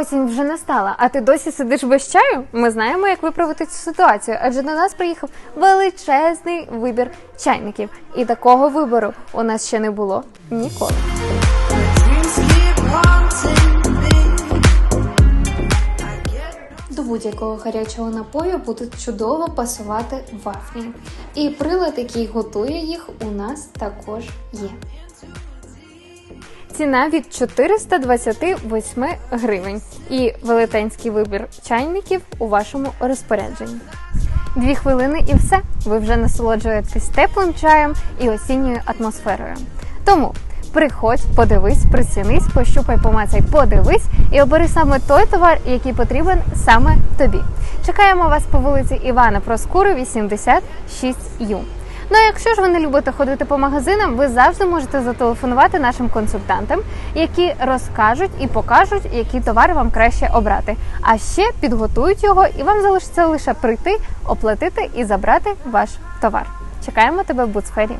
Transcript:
Осінь вже настала, а ти досі сидиш без чаю? Ми знаємо, як виправити цю ситуацію, адже до нас приїхав величезний вибір чайників. І такого вибору у нас ще не було ніколи. До будь-якого гарячого напою будуть чудово пасувати вафлі. І прилад, який готує їх, у нас також є. Ціна від 428 гривень і велетенський вибір чайників у вашому розпорядженні. Дві хвилини і все. Ви вже насолоджуєтесь теплим чаєм і осінньою атмосферою. Тому приходь, подивись, прицінись, пощупай, помацай, подивись і обери саме той товар, який потрібен саме тобі. Чекаємо вас по вулиці Івана Проскуру, 86 Ю. Ну а якщо ж ви не любите ходити по магазинам, ви завжди можете зателефонувати нашим консультантам, які розкажуть і покажуть, які товари вам краще обрати. А ще підготують його, і вам залишиться лише прийти, оплатити і забрати ваш товар. Чекаємо тебе в Буцфері.